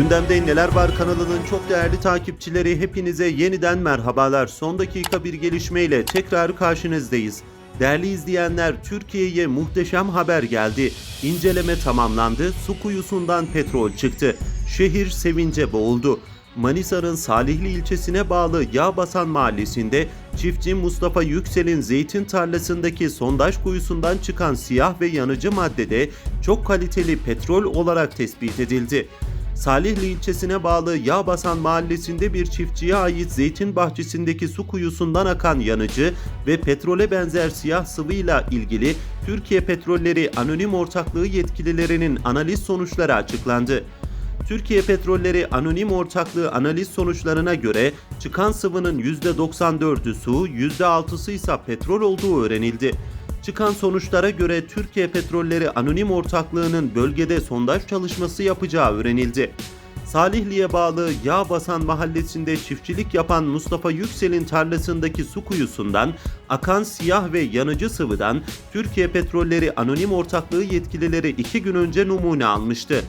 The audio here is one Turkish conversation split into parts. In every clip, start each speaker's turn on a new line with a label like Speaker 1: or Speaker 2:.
Speaker 1: Gündemde Neler Var kanalının çok değerli takipçileri hepinize yeniden merhabalar. Son dakika bir gelişmeyle tekrar karşınızdayız. Değerli izleyenler Türkiye'ye muhteşem haber geldi. İnceleme tamamlandı. Su kuyusundan petrol çıktı. Şehir sevince boğuldu. Manisa'nın Salihli ilçesine bağlı Yağbasan mahallesinde çiftçi Mustafa Yüksel'in zeytin tarlasındaki sondaj kuyusundan çıkan siyah ve yanıcı maddede çok kaliteli petrol olarak tespit edildi. Salihli ilçesine bağlı Yağbasan mahallesinde bir çiftçiye ait zeytin bahçesindeki su kuyusundan akan yanıcı ve petrole benzer siyah sıvıyla ilgili Türkiye Petrolleri Anonim Ortaklığı yetkililerinin analiz sonuçları açıklandı. Türkiye Petrolleri Anonim Ortaklığı analiz sonuçlarına göre çıkan sıvının %94'ü su, %6'sı ise petrol olduğu öğrenildi. Çıkan sonuçlara göre Türkiye Petrolleri Anonim Ortaklığı'nın bölgede sondaj çalışması yapacağı öğrenildi. Salihli'ye bağlı Yağbasan mahallesinde çiftçilik yapan Mustafa Yüksel'in tarlasındaki su kuyusundan akan siyah ve yanıcı sıvıdan Türkiye Petrolleri Anonim Ortaklığı yetkilileri iki gün önce numune almıştı.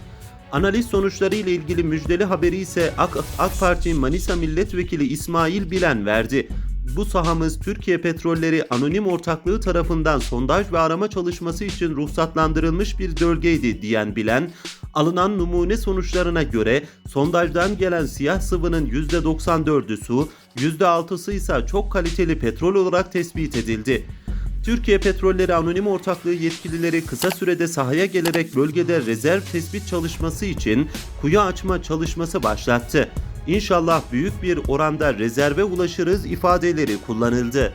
Speaker 1: Analiz sonuçları ile ilgili müjdeli haberi ise AK, AK Parti Manisa Milletvekili İsmail Bilen verdi. Bu sahamız Türkiye Petrolleri Anonim Ortaklığı tarafından sondaj ve arama çalışması için ruhsatlandırılmış bir bölgeydi diyen Bilen, alınan numune sonuçlarına göre sondajdan gelen siyah sıvının %94'ü su, %6'sı ise çok kaliteli petrol olarak tespit edildi. Türkiye Petrolleri Anonim Ortaklığı yetkilileri kısa sürede sahaya gelerek bölgede rezerv tespit çalışması için kuyu açma çalışması başlattı. İnşallah büyük bir oranda rezerve ulaşırız ifadeleri kullanıldı.